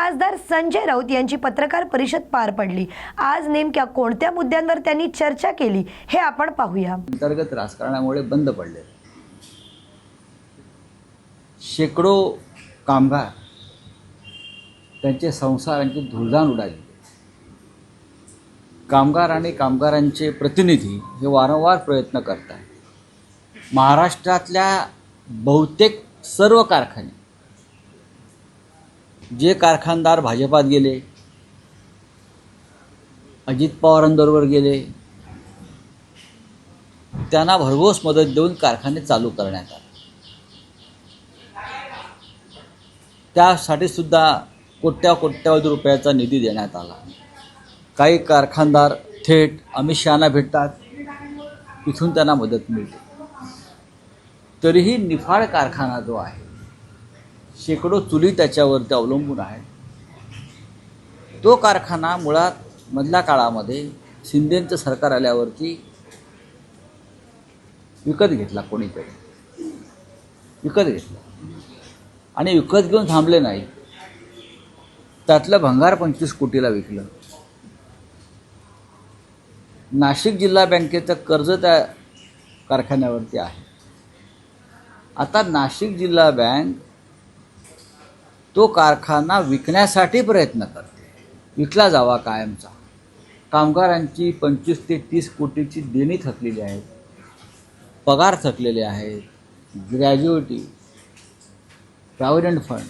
खासदार संजय राऊत यांची पत्रकार परिषद पार पडली. आज नेमक्या कोणत्या मुद्द्यांवर त्यांनी चर्चा केली हे आपण पाहूया. अंतर्गत राजकारणामुळे बंद पडले. शेकडो कामगार त्यांचे संसारांची धुळदाण उडाली. कामगार आणि कामगारांचे प्रतिनिधी हे वारंवार प्रयत्न करत आहेत महाराष्ट्रातल्या बहुतेक सर्व कारखाने जे कारखानदार भाजपात गेले अजित पवारांबरोबर गेले त्यांना भरघोस मदत देऊन कारखाने चालू करण्यात आले. त्यासाठी सुद्धा कोट्या कोट्यावधी रुपयाचा निधी देण्यात आला. काही कारखानदार थेट अमित शहाना भेटतात तिथून त्यांना मदत मिळते. तरीही निफाड कारखाना जो आहे शेकडो चुली त्याच्यावरती अवलंबून आहेत. तो कारखाना मुळात मधल्या काळामध्ये शिंदेंचं सरकार आल्यावरती विकत घेतला कोणीतरी. विकत घेतला. आणि विकत घेऊन थांबले नाही. त्यातलं भंगार पंचवीस कोटीला विकलं. नाशिक जिल्हा बँकेचं कर्ज त्या कारखान्यावरती आहे. आता नाशिक जिल्हा बँक तो कारखाना विकण्यासाठी प्रयत्न करते. विकला जावा कायमचा. कामगारांची पंचवीस ते तीस कोटीची देणी थकलेली आहेत. पगार थकलेले आहेत. Gratuity provident fund.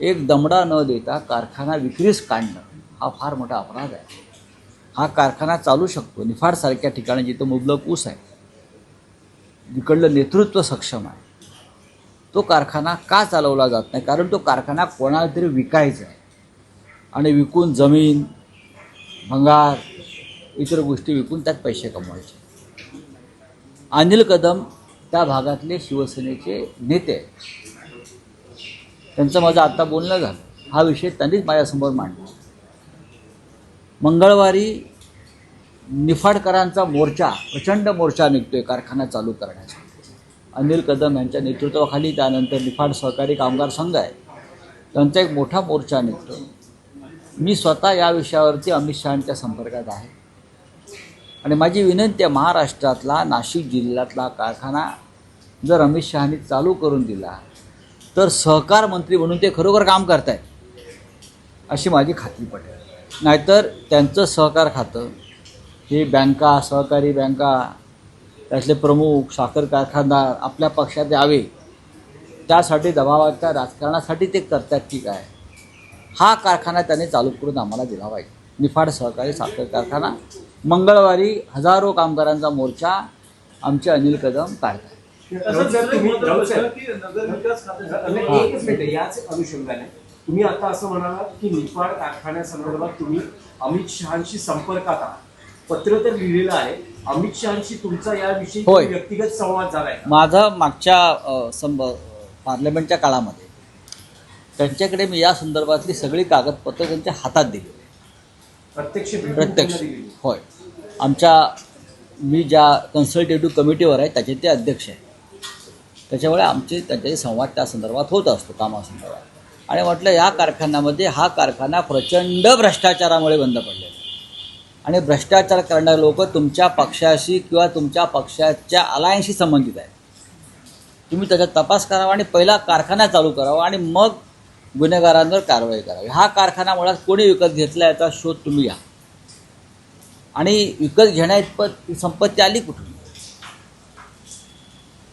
एक दमडा न देता कारखाना विक्रीस काढणं हा फार मोठा अपराध आहे. हा कारखाना चालू शकतो. निफाडसारख्या ठिकाणी जिथं मुबलक ऊस आहे. इकडलं नेतृत्व सक्षम आहे. तो कारखाना का चालवला जात नाही? कारण तो कारखाना कोणाला तरी विकायचा आहे. आणि विकून जमीन भंगार इतर गोष्टी विकून त्यात पैसे कमवायचे. अनिल कदम त्या भागातले शिवसेनेचे नेते त्यांचं माझं आत्ता बोलणं झालं. हा विषय त्यांनीच माझ्यासमोर मांडला. मंगळवारी निफाडकरांचा मोर्चा प्रचंड मोर्चा निघतोय कारखाना चालू करण्यासाठी अनिल कदम यांच्या नेतृत्वाखाली त्यानंतर निफाड सहकारी कामगार संघ आहे. त्यांचा एक मोठा मोर्चा निघतो. मी स्वतः या विषयावरती अमित शहांच्या संपर्कात आहे. आणि माझी विनंती आहे महाराष्ट्रातला नाशिक जिल्ह्यातला कारखाना जर अमित शहानी चालू करून दिला तर सहकार मंत्री म्हणून ते खरोखर काम करतायत अशी माझी खात्री पटेल. नाहीतर त्यांचं सहकार खातं हे बँका सहकारी बँका त्यातले प्रमुख साखर कारखानदार आपल्या पक्षात यावे. त्यासाठी दबावाच्या राजकारणासाठी ते करतात की काय? हा कारखाना त्यांनी चालू करून आम्हाला दिला पाहिजे. निफाड सहकारी साखर कारखाना मंगळवारी हजारो कामगारांचा मोर्चा आमचे अनिल कदम काढतात. एकच मिनिट याच अनुषंगाने तुम्ही आता असं म्हणालात की निफाड कारखान्यासंदर्भात तुम्ही अमित शहाशी संपर्कात आहात. पत्र तर लिहिलेलं आहे. अमित शहाशी तुमचा याविषयी होय. व्यक्तिगत संवाद झालाय का? माझा मागच्या अ, संब पार्लमेंटच्या काळामध्ये त्यांच्याकडे मी या संदर्भातली सगळी कागदपत्र त्यांच्या हातात दिली प्रत्यक्ष भेटून प्रत्यक्ष त्यांना दिलेली. होय आमच्या मी ज्या कन्सल्टेटिव्ह कमिटीवर आहे त्याचे ते अध्यक्ष आहे त्याच्यामुळे आमचे त्यांच्याशी संवाद त्या संदर्भात होत असतो कामासंदर्भात आणि म्हटलं या कारखान्यामध्ये हा कारखाना प्रचंड भ्रष्टाचारामुळे बंद पडलेला आहे आणि भ्रष्टाचार करणारे लोक तुमच्या पक्षाशी किंवा तुमच्या पक्षाच्या अलायन्सशी संबंधित आहेत. तुम्ही त्याचा तपास करावा आणि पहिला कारखाना चालू करावा आणि मग गुन्हेगारांवर कारवाई करावी. हा कारखाना मुळात कोणी विकत घेतला याचा शोध तुम्ही घ्या. आणि विकत घेण्याइतपत संपत्ती आली कुठून?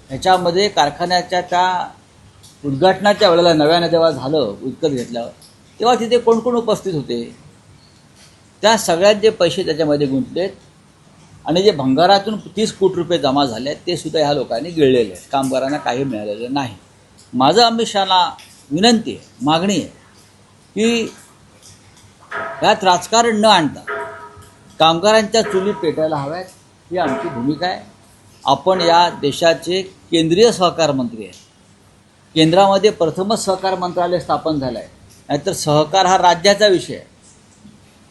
ह्याच्यामध्ये कारखान्याच्या त्या उद्घाटनाच्या वेळेला नव्यानं जेव्हा झालं विकत घेतल्यावर तेव्हा तिथे कोण कोण उपस्थित होते? त्या सगळ्यात जे पैसे त्याच्यामध्ये गुंतलेत आणि जे भंगारातून तीस कोटी रुपये जमा झाले आहेत ते सुद्धा ह्या लोकांनी गिळलेले आहेत. कामगारांना काही मिळालेलं नाही. माझं अमित शहाला विनंती आहे मागणी आहे की यात राजकारण न आणता कामगारांच्या चुली पेटायला हव्यात ही आमची भूमिका आहे. आपण या देशाचे केंद्रीय सहकार मंत्री आहेत. केंद्रामध्ये प्रथमच सहकार मंत्रालय स्थापन झालं आहे नाहीतर सहकार हा राज्याचा विषय आहे.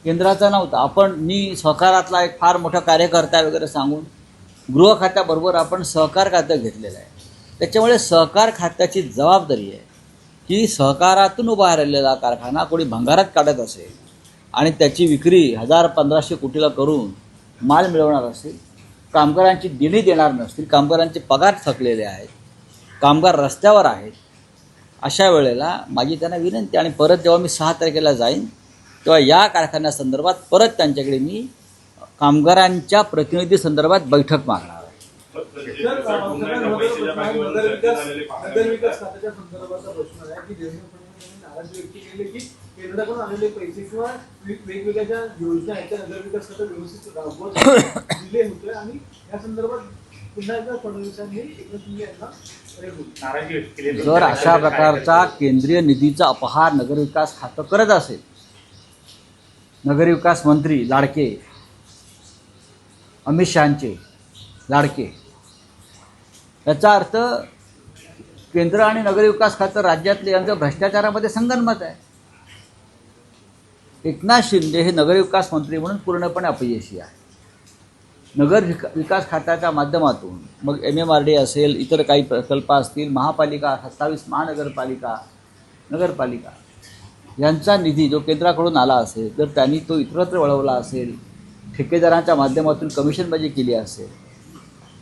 केंद्राचा नव्हता. आपण मी सहकारातला एक फार मोठा कार्यकर्ता वगैरे सांगून गृह खात्याबरोबर आपण सहकार खातं घेतलेलं आहे. त्याच्यामुळे सहकार खात्याची जबाबदारी आहे की सहकारातून उभा राहिलेला कारखाना कोणी भंगारात काढत असेल आणि त्याची विक्री हजार पंधराशे कोटीला करून माल मिळवणार असेल कामगारांची देणी देणार नसतील कामगारांचे पगार थकलेले आहेत कामगार रस्त्यावर आहेत अशा वेळेला माझी त्यांना विनंती आणि परत जेव्हा मी सहा तारखेला जाईन तेव्हा या कारखान्यासंदर्भात परत त्यांच्याकडे मी कामगारांच्या प्रतिनिधी संदर्भात बैठक मागणार आहे. जर अशा प्रकारचा केंद्रीय निधीचा अपहार नगरविकास खातं करत असेल नगरविकास मंत्री लाडके. अमित शहाचे लाडके. याचा अर्थ केंद्र आणि नगरविकास खातं राज्यातले यांचं भ्रष्टाचारामध्ये संगनमत आहे. एकनाथ शिंदे हे नगरविकास मंत्री म्हणून पूर्णपणे अपयशी आहे. नगर विका विकास खात्याच्या माध्यमातून मग एम एम आर डी असेल इतर काही प्रकल्प असतील महापालिका सत्तावीस महानगरपालिका नगरपालिका यांचा निधी जो केंद्राकडून आला असेल जर त्यांनी तो इतरत्र वळवला असेल ठेकेदारांच्या माध्यमातून कमिशनबाजी केली असेल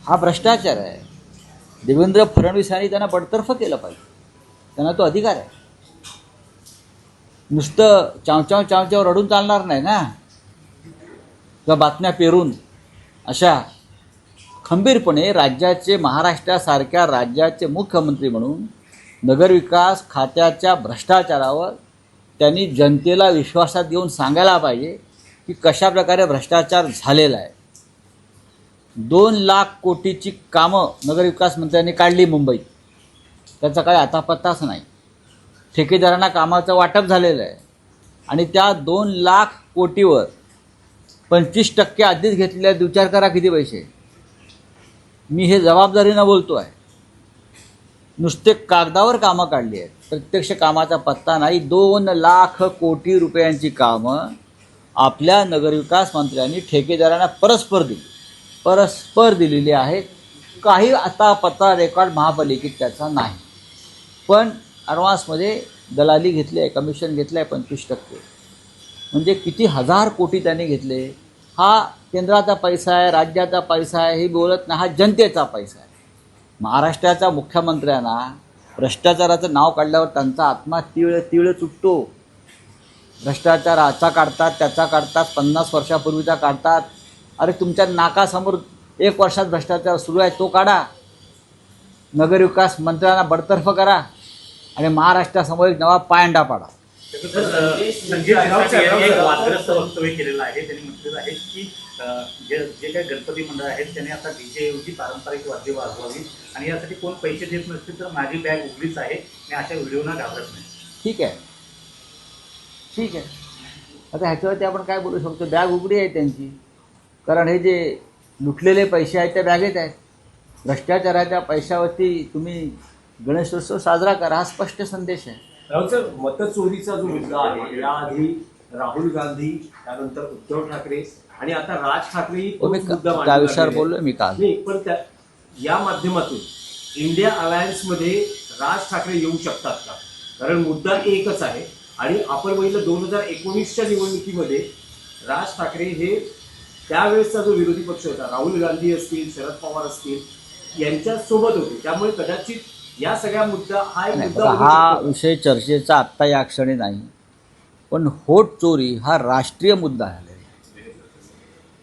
हा भ्रष्टाचार आहे. देवेंद्र फडणवीस यांनी त्यांना बडतर्फ केलं पाहिजे. त्यांना तो अधिकार आहे. नुसतं चावचाव चावचाव रडून चालणार नाही ना? किंवा बातम्या पेरून अशा खंबीरपणे राज्याचे महाराष्ट्रासारख्या राज्याचे मुख्यमंत्री म्हणून नगरविकास खात्याच्या भ्रष्टाचारावर त्यांनी जनतेला विश्वासात घेऊन सांगायला पाहिजे की कशा प्रकारे भ्रष्टाचार झालेला आहे. दोन लाख कोटीची कामं नगरविकास मंत्र्यांनी काढली मुंबईत त्याचा काही आता पत्ताच नाही. ठेकेदारांना कामाचं वाटप झालेलं आहे. आणि त्या दोन लाख कोटीवर पंचवीस टक्के आधीच घेतलेले आहेत विचार करा किती पैसे? मी हे जबाबदारीनं बोलतो आहे नुसते कागदावर कामं काढली आहेत. प्रत्यक्ष कामाचा पत्ता नाही दोन लाख कोटी रुपयांची कामं आपल्या नगरविकास मंत्र्यांनी ठेकेदारांना परस्पर दिली. परस्पर दिलेली आहेत. काही आता पत्ता रेकॉर्ड महापालिकेत त्याचा नाही. पण ॲडव्हान्समध्ये दलाली घेतली आहे कमिशन घेतलं आहे पंचवीस टक्के. म्हणजे किती हजार कोटी त्यांनी घेतले? हा केंद्राचा पैसा आहे राज्याचा पैसा आहे हे बोलत नाही हा जनतेचा पैसा आहे. महाराष्ट्राच्या मुख्यमंत्र्यांना भ्रष्टाचाराचं नाव काढल्यावर त्यांचा आत्मा तीळ तीळ चुटतो भ्रष्टाचार आजचा काढतात त्याचा काढतात पन्नास वर्षापूर्वीचा काढतात. अरे तुमच्या नाकासमोर एक वर्षात भ्रष्टाचार सुरू आहे तो काढा. नगरविकास मंत्र्यांना बडतर्फ करा. आणि महाराष्ट्रासमोर एक नवा पायंडा पाडा. संजय राऊत यांनी एक वादग्रस्त वक्तव्य केलेलं आहे. त्यांनी म्हटलेलं आहे की जे जे काही गणपती मंडळ आहेत त्यांनी आता डीजे ऐवजी पारंपरिक वाद्य वाजवावी आणि यासाठी कोण पैसे देत नसतील तर माझी बॅग उघडीच आहे. मी अशा व्हिडिओना घाबरत नाही. ठीक आहे. ठीक आहे. आता ह्याच्यावरती आपण काय बोलू शकतो? बॅग उघडी आहे त्यांची. कारण हे जे लुटलेले पैसे आहेत त्या बॅगेत आहेत. भ्रष्टाचाराच्या पैशावरती तुम्ही गणेशोत्सव साजरा करा हा स्पष्ट संदेश आहे. राहुल सर मतचोरीचा जो मुद्दा आहे याआधी राहुल गांधी त्यानंतर उद्धव ठाकरे आणि आता राज ठाकरे मुद्दा. बोललोय मी काल. नाही पण त्या या माध्यमातून इंडिया अलायन्समध्ये राज ठाकरे येऊ शकतात का? कारण मुद्दा एकच आहे. आणि आपण बघितलं दोन हजार एकोणीसच्या निवडणुकीमध्ये राज ठाकरे हे त्यावेळेसचा जो विरोधी पक्ष होता राहुल गांधी असतील शरद पवार असतील यांच्या सोबत होते. त्यामुळे कदाचित या सगळ्या मुद्दा हा एक नाही, मुद्दा बघा, हा. विषय चर्चेचा आत्ता या क्षणी नाही. पण होट चोरी हा राष्ट्रीय मुद्दा आहे.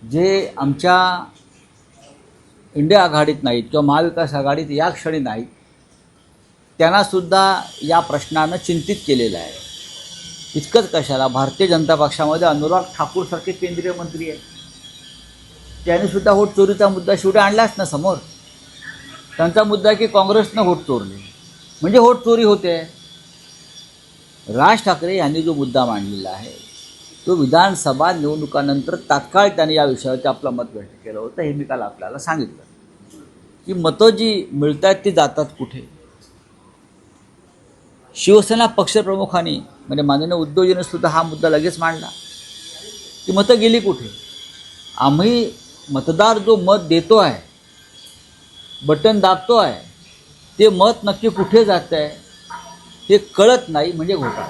जे आमच्या इंडिया आघाडीत नाहीत किंवा महाविकास आघाडीत या क्षणी नाहीत त्यांनासुद्धा या प्रश्नानं चिंतित केलेलं आहे. इतकंच कशाला भारतीय जनता पक्षामध्ये अनुराग ठाकूरसारखे केंद्रीय मंत्री आहेत. त्यांनी सुद्धा होट चोरीचा मुद्दा शेवटी आणलाच ना समोर. त्यांचा मुद्दा की काँग्रेसनं होट चोरले. म्हणजे होट चोरी होते. राज ठाकरे यांनी जो मुद्दा मांडलेला आहे तो विधानसभा निवडणुकानंतर तात्काळ त्याने या विषयावरती आपलं मत व्यक्त केलं होतं हे मी काल आपल्याला सांगितलं. की मतं जी मिळत आहेत ती जातात कुठे? शिवसेना पक्षप्रमुखांनी म्हणजे माननीय उद्योजने सुद्धा हा मुद्दा लगेच मांडला. की मतं गेली कुठे? आम्ही मतदार जो मत देतो आहे बटन दाबतो आहे ते मत नक्की कुठे जात आहे ते कळत नाही म्हणजे घोटाळा.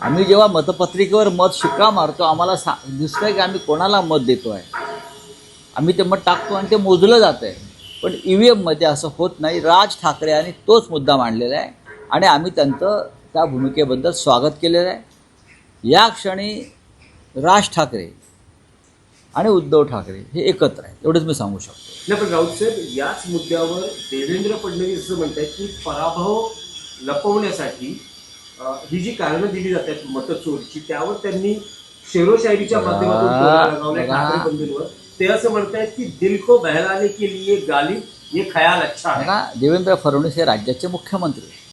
आम्ही जेव्हा मतपत्रिकेवर मत शिक्का मारतो आम्हाला सा दिसतं की आम्ही कोणाला मत देतो आहे आम्ही ते मत टाकतो आणि ते मोजलं जातं आहे पण ई व्ही एममध्ये असं होत नाही. राज ठाकरे यांनी तोच मुद्दा मांडलेला आहे आणि आम्ही त्यांचं त्या भूमिकेबद्दल स्वागत केलेलं आहे. या क्षणी राज ठाकरे आणि उद्धव ठाकरे हे एकत्र आहेत. एवढंच मी सांगू शकतो. नाही पण राऊत साहेब याच मुद्द्यावर देवेंद्र फडणवीस असं म्हणतात की पराभव लपवण्यासाठी ही जी कारणं दिली जातात मतचोरीची त्यावर त्यांनी शेरोशायरीच्या माध्यमातून ते असं म्हणतायत की दिल को बहलाने के लिए गालिब ये खयाल अच्छा देवेंद्र फडणवीस हे राज्याचे मुख्यमंत्री